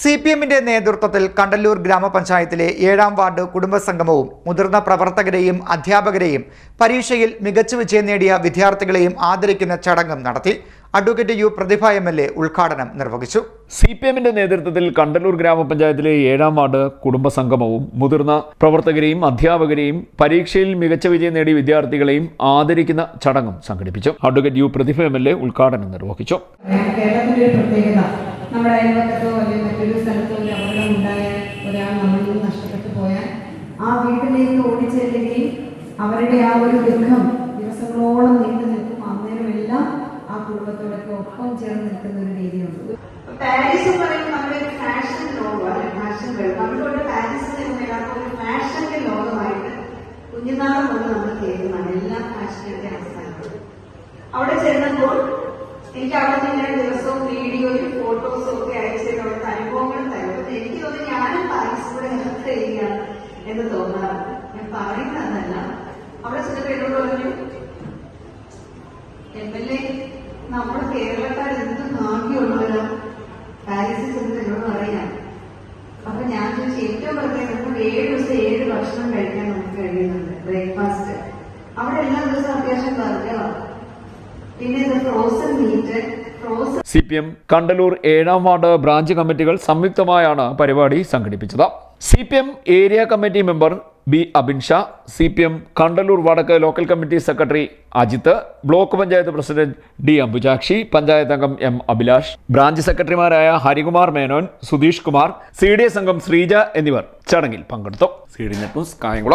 C P എമ്മിന്റെ നേതൃത്വത്തിൽ കണ്ടല്ലൂർ ഗ്രാമപഞ്ചായത്തിലെ ഏഴാം വാർഡ് കുടുംബസംഗമവും മുതിർന്ന പ്രവർത്തകരെയും അധ്യാപകരെയും പരീക്ഷയിൽ മികച്ച വിജയം നേടിയ വിദ്യാർത്ഥികളെയും ആദരിക്കുന്ന ചടങ്ങും നടത്തി advocate U Prathibha M L A ഉദ്ഘാടനം നിർവഹിച്ചു. സി പി എമ്മിന്റെ നേതൃത്വത്തിൽ കണ്ടല്ലൂർ ഗ്രാമപഞ്ചായത്തിലെ ഏഴാം വാർഡ് കുടുംബസംഗമവും മുതിർന്ന പ്രവർത്തകരെയും അധ്യാപകരെയും പരീക്ഷയിൽ മികച്ച വിജയം നേടിയ വിദ്യാർത്ഥികളെയും ആദരിക്കുന്ന ചടങ്ങും സംഘടിപ്പിച്ചു. Advocate U Prathibha M L A ഉദ്ഘാടനം നിർവഹിച്ചു. നമ്മുടെ അയൽവക്കത്തോ അല്ലെങ്കിൽ മറ്റൊരു സ്ഥലത്തോ ഒരു അപകടം ഉണ്ടായാൽ ഒരാൾ നമ്മളിൽ നിന്ന് നഷ്ടപ്പെട്ടു പോയാൽ ആ വീട്ടിലേക്ക് ഓടിച്ചെല്ലുകയും അവരുടെ ആ ഒരു ദുഃഖം ദിവസങ്ങളോളം നീണ്ടു നിൽക്കും. അന്നേരമെല്ലാം ആ കുടുംബത്തോടൊക്കെ ഒപ്പം ചേർന്ന് നിൽക്കുന്ന ഒരു രീതിയുണ്ട്. പാരീസ് പറയുമ്പോൾ നമ്മുടെ ഫാഷൻ ലോകമാണ്. ഫാഷൻ വേൾഡ് നമ്മളിവിടെ പാരീസ് എന്ന് ഒരു ഫാഷന്റെ ലോകമായിട്ട് കുഞ്ഞുനാൾ കൊണ്ട് നമ്മൾ കേൾക്കുന്നതാണ് എല്ലാ ഫാഷനൊക്കെ അവസാനം അവിടെ ചെന്നപ്പോൾ എനിക്ക് അവിടെ നിന്ന് ദിവസവും വീഡിയോയും എന്ന് തോന്നാറുണ്ട്. ഞാൻ പറയുന്നതല്ല അവിടെ ചില പേരോട് പറഞ്ഞു എം എൽ എ നമ്മുടെ കേരളക്കാർ എന്ത് ഭാഗ്യമുള്ളവരാ? പാരീസിൽ ചെന്ന് എന്നോട് പറയാം അപ്പൊ ഞാൻ ചോദിച്ചു ഏറ്റവും പ്രത്യേകം നമുക്ക് ഏഴ് ദിവസം ഏഴ് ഭക്ഷണം കഴിക്കാൻ നമുക്ക് കഴിയുന്നുണ്ട് ബ്രേക്ക്ഫാസ്റ്റ്. അവിടെ എല്ലാ ദിവസവും അത്യാവശ്യം പറഞ്ഞോ പിന്നെ frozen meat C P M Kandalloor ഏഴാം വാർഡ് ബ്രാഞ്ച് കമ്മിറ്റികൾ സംയുക്തമായാണ് പരിപാടി സംഘടിപ്പിച്ചത്. C P M area committee member B Abin Sha C P M Kandalloor വടക്ക് local committee secretary Ajith block panchayat president D Ambujakshi panchayat അംഗം M Abhilash branch സെക്രട്ടറിമാരായ Harikumar Menon Sudheesh Kumar C D S അംഗം ശ്രീജ എന്നിവർ ചടങ്ങിൽ പങ്കെടുത്തു. C D net news Kayamkulam.